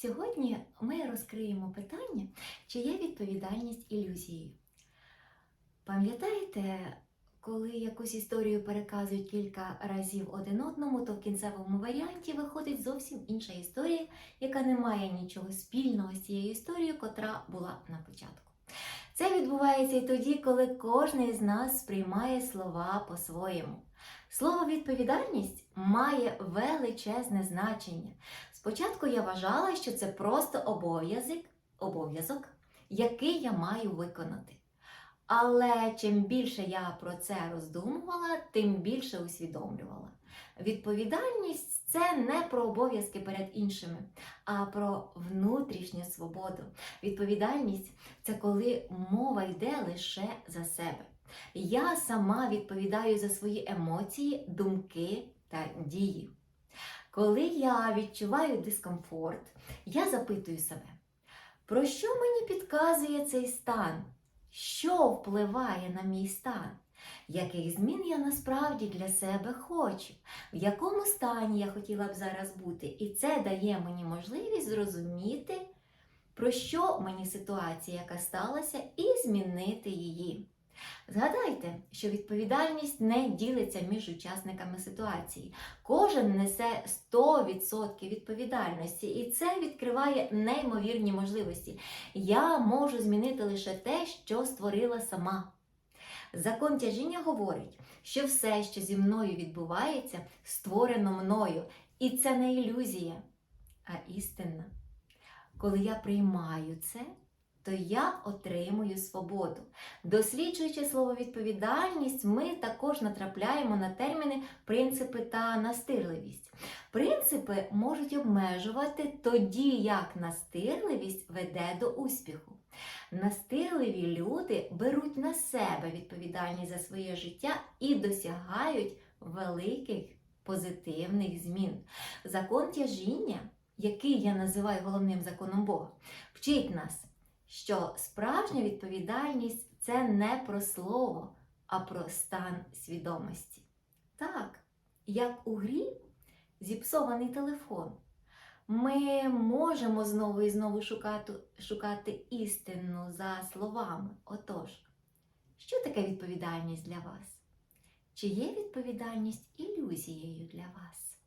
Сьогодні ми розкриємо питання, чи є відповідальність ілюзією. Пам'ятаєте, коли якусь історію переказують кілька разів один одному, то в кінцевому варіанті виходить зовсім інша історія, яка не має нічого спільного з цією історією, котра була на початку. Це відбувається і тоді, коли кожен із нас сприймає слова по-своєму. Слово відповідальність має величезне значення. Спочатку я вважала, що це просто обов'язок, обов'язок, який я маю виконати. Але чим більше я про це роздумувала, тим більше усвідомлювала. Відповідальність це не про обов'язки перед іншими, а про внутрішню свободу. Відповідальність це коли мова йде лише за себе. Я сама відповідаю за свої емоції, думки та дії. Коли я відчуваю дискомфорт, я запитую себе, про що мені підказує цей стан? Що впливає на мій стан? Яких змін я насправді для себе хочу? В якому стані я хотіла б зараз бути? І це дає мені можливість зрозуміти, про що мені ситуація, яка сталася, і змінити її. Згадайте, що відповідальність не ділиться між учасниками ситуації. Кожен несе 100% відповідальності, і це відкриває неймовірні можливості. Я можу змінити лише те, що створила сама. Закон тяжіння говорить, що все, що зі мною відбувається, створено мною. І це не ілюзія, а істина. Коли я приймаю це, то я отримую свободу. Досліджуючи слово відповідальність, ми також натрапляємо на терміни принципи та настирливість. Принципи можуть обмежувати тоді, як настирливість веде до успіху. Настирливі люди беруть на себе відповідальність за своє життя і досягають великих позитивних змін. Закон тяжіння, який я називаю головним законом Бога, вчить нас що справжня відповідальність це не про слово, а про стан свідомості. Так, як у грі зіпсований телефон, ми можемо знову і знову шукати, шукати істину за словами. Отож, що таке відповідальність для вас? Чи є відповідальність ілюзією для вас?